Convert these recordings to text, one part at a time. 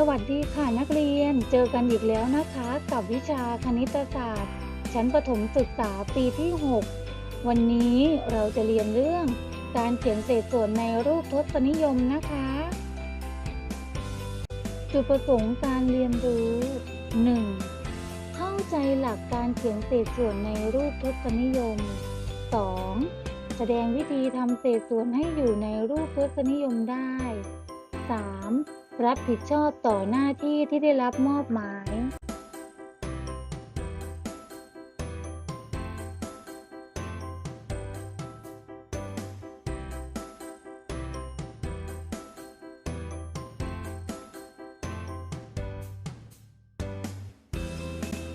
สวัสดีค่ะนักเรียน เจอกันอีกแล้วนะคะ กับวิชาคณิตศาสตร์ ชั้นประถมศึกษาปีที่ 6 วันนี้เราจะเรียนเรื่อง การเขียนเศษส่วนในรูปทศนิยมนะคะ จุดประสงค์การเรียนรู้ 1. เข้าใจหลักการเขียนเศษส่วนในรูปทศนิยม 2. แสดงวิธีทำเศษส่วนให้อยู่ในรูปทศนิยมได้ 3. รับผิดชอบต่อหน้าที่ที่ได้รับมอบหมาย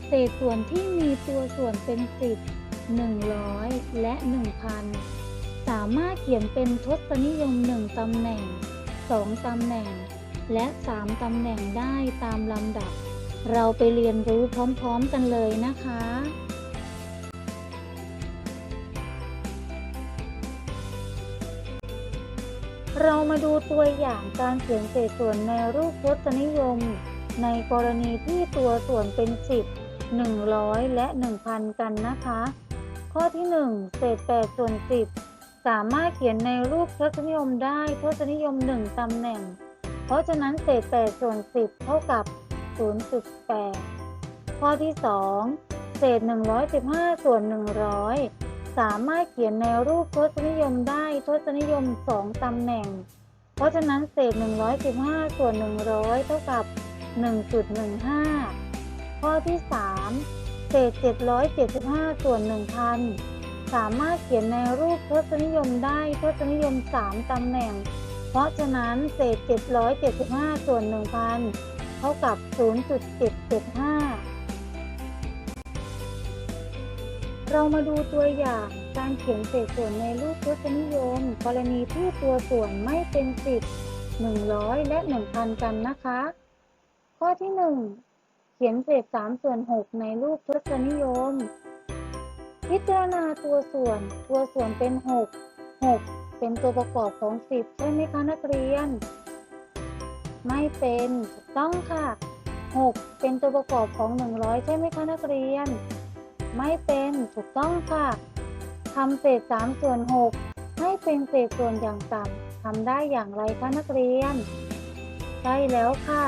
เศษส่วนที่มีตัวส่วนเป็น10 100และ1,000สามารถเขียนเป็นทศนิยม1ตำแหน่ง2ตำแหน่ง และ 3 ตำแหน่งได้ตามลำดับ เราไปเรียนรู้พร้อมๆกันเลยนะคะ เรามาดูตัวอย่างการเขียนเศษส่วนในรูปทศนิยม ในกรณีที่ตัวส่วนเป็น 10 100 และ 1,000 กันนะคะ ข้อที่ 1 เศษ 8 ส่วน 10 สามารถเขียนในรูปทศนิยมได้ทศนิยม 1 ตำแหน่ง ราะฉะนั้นเศษ8ส่วน10 เท่ากับ 0.8 ข้อที่ 2 เศษ 115 ส่วน 100 สามารถเขียนในรูปทศนิยมได้ทศนิยม 2 ตำแหน่ง เพราะฉะนั้นเศษ 115 ส่วน 100 เท่ากับ 1.15 ข้อที่ 3 เศษ 775 ส่วน 1,000 สามารถเขียนในรูปทศนิยมได้ทศนิยม 3 ตำแหน่ง เพราะฉะนั้นเศษ 775 ส่วน 1,000 เท่ากับ 0.775 เรามาดูตัวอย่างการเขียนเศษส่วนในรูปทศนิยม กรณีที่ตัวส่วนไม่เป็น10 100 และ 1,000 กันนะคะ ข้อที่ 1 เขียนเศษ 3 ส่วน 6 ในรูปทศนิยม พิจารณาตัวส่วน ตัวส่วนเป็น 6 6 เป็นตัวประกอบของ 10 ใช่ไหมคะนักเรียน ไม่เป็นถูกต้องค่ะ 6 เป็นตัวประกอบของ 100 ใช่ไหมคะนักเรียน ไม่เป็นถูกต้องค่ะทำเศษ3ส่วน 6 ให้เป็นเศษส่วนอย่างต่ำทำได้อย่างไรคะนักเรียน ใช่แล้วค่ะ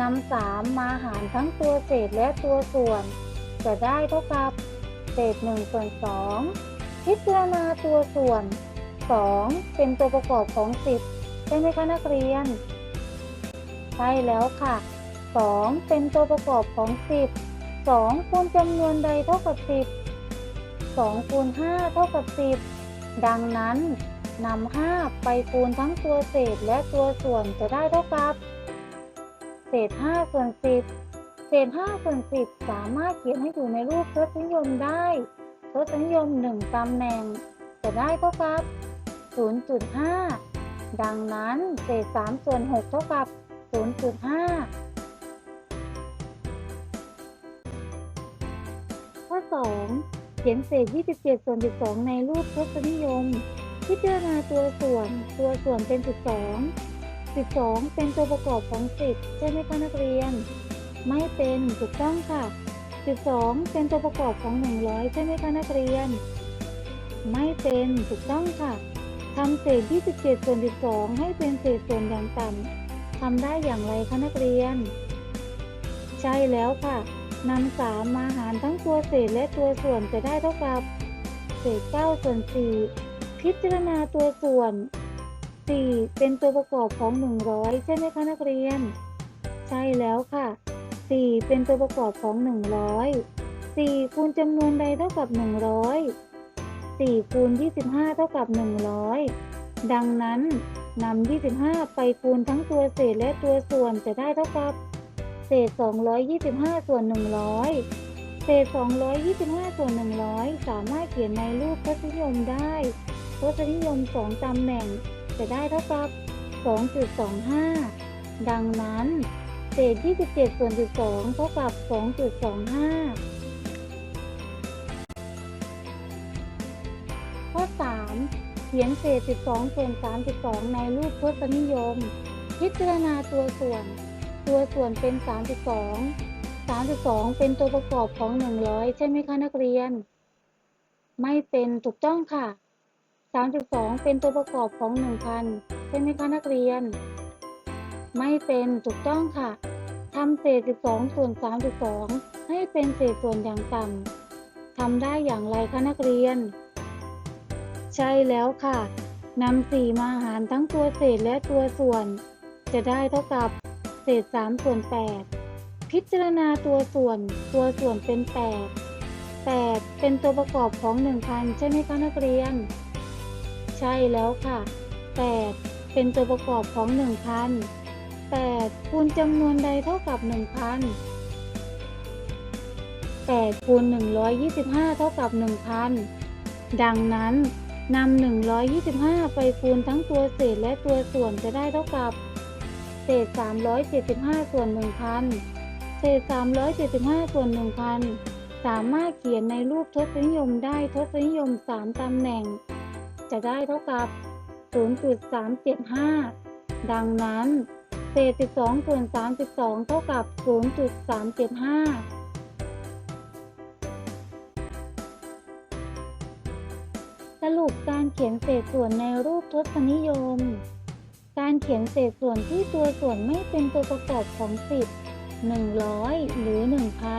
นำ3มาหารทั้งตัวเศษและตัวส่วน จะได้เท่ากับ เศษ1ส่วน2พิจารณาตัวส่วน 2 เป็นตัวประกอบของ 10 ใช่ไหมคะนักเรียน ใช่แล้วค่ะ 2 เป็นตัวประกอบของ 10 2คูณจำนวนใดเท่ากับ 10 2คูณ5เท่ากับ 10 ดังนั้นนำ5ไปคูณทั้งตัวเศษและตัวส่วนจะได้เท่ากับ เศษ5ส่วน 10 เศษ5ส่วน 10 สามารถเขียนให้อยู่ในรูปทศนิยมได้ทศนิยม 1ตำแหน่งจะได้เท่ากับ 0.5 ดังนั้นเศษ3ส่วน6เท่ากับ 0.5 ข้อ 2 เขียนเศษ 27 ส่วน 12 ในรูปทศนิยม พิจารณาตัวส่วนตัวส่วนเป็น 12 12 เป็นตัวประกอบของ 10 ใช่ไหมคะนักเรียน ไม่เป็นถูกต้องค่ะ 12 เป็นตัวประกอบของ 100 ใช่ไหมคะนักเรียน ไม่เป็นถูกต้องค่ะ ทำเศษ 27 ส่วน 12 ให้เป็นเศษส่วนอย่างต่ำทำได้อย่างไรคะนักเรียน ใช่แล้วค่ะนำสามมาหารทั้งตัวเศษและตัวส่วนจะได้เท่ากับ เศษ 9 ส่วน 4 พิจารณาตัวส่วน 4 เป็นตัวประกอบของ 100 ใช่ไหมคะนักเรียน ใช่แล้วค่ะ 4 เป็นตัวประกอบของ 100 4คูณจำนวนใดเท่ากับ 100 4คูณ25 เท่ากับ 100 ดังนั้นนำ25 ไปคูณทั้งตัวเศษและตัวส่วนจะได้เท่ากับ เศษ 225 ส่วน 100 เศษ 225 ส่วน 100 สามารถเขียนในรูปทศนิยมได้ทศนิยม 2ตำแหน่งจะได้เท่ากับ 2.25 ดังนั้น เศษ 27 ส่วน 12 เท่ากับ 2.25 ข้อ 3 เขียนเศษ 12 ส่วน 32 ในรูปทศนิยม พิจารณาตัวส่วน ตัวส่วนเป็น 32 32 เป็นตัวประกอบของ 100 ใช่ไหมคะนักเรียน ไม่เป็นถูกต้องค่ะ 32 เป็นตัวประกอบของ 1,000 ใช่ไหมคะนักเรียน ไม่เป็นถูกต้องค่ะทำเศษ 12 ส่วน 32 ให้เป็นเศษส่วนอย่างต่ำทำได้อย่างไรคะนักเรียน ใช่แล้วค่ะนำ4มาหารทั้งตัวเศษและตัวส่วน จะได้เท่ากับเศษ3ส่วน8พิจารณาตัวส่วน ตัวส่วนเป็น8 8เป็นตัวประกอบของ1,000ใช่ไหมคะนักเรียน ใช่แล้วค่ะ8เป็นตัวประกอบของ1,000 8คูณจำนวนใดเท่ากับ1,000 8คูณ125เท่ากับ1,000ดังนั้น นำ125 ไปคูณทั้งตัวเศษและตัวส่วนจะได้เท่ากับ เศษ 375 ส่วน 1,000 เศษ 375 ส่วน 1,000 สามารถเขียนในรูปทศนิยมได้ทศนิยม 3ตำแหน่ง จะได้เท่ากับ 0.375 ดังนั้น เศษ 12 ส่วน 32 เท่ากับ 0.375 รุปการเขียนเศษส่วนในรูปทศนิยม การเขียนเศษส่วนที่ตัวส่วนไม่เป็นตัวประกอบของ10 100หรือ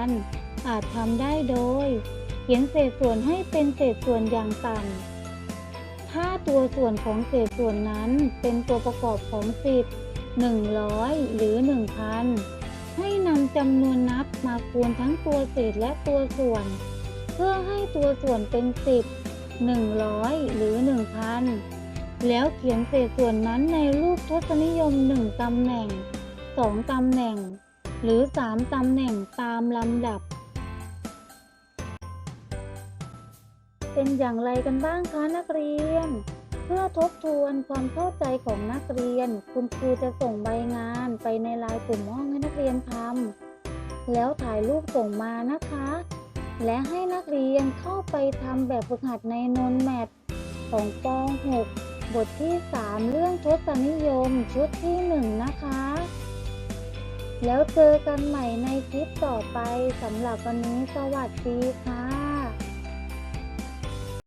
1,000อาจทำได้โดย เขียนเศษส่วนให้เป็นเศษส่วนอย่างต่ำถ้าตัวส่วนของเศษส่วนนั้นเป็นตัวประกอบของ10 100หรือ1,000ให้นำจำนวนนับมาคูณทั้งตัวเศษและตัวส่วน เพื่อให้ตัวส่วนเป็น10 100 หรือ 1,000 แล้วเขียนเศษส่วนนั้นในรูปทศนิยม 1 ตำแหน่ง 2 ตำแหน่ง หรือ 3 ตำแหน่งตามลำดับ เป็นอย่างไรกันบ้างคะนักเรียน เพื่อทบทวนความเข้าใจของนักเรียน คุณครูจะส่งใบงานไปในลน์กลุ่มห้องให้นักเรียนทำแล้วถ่ายรูปส่งมานะคะ และให้นักเรียนเข้าไปทำแบบฝึกหัดในนนแมทของป .6 บทที่ 3 เรื่องทศนิยมชุดที่ 1 นะคะ แล้วเจอกันใหม่ในคลิปต่อไปสำหรับวันนี้สวัสดีค่ะ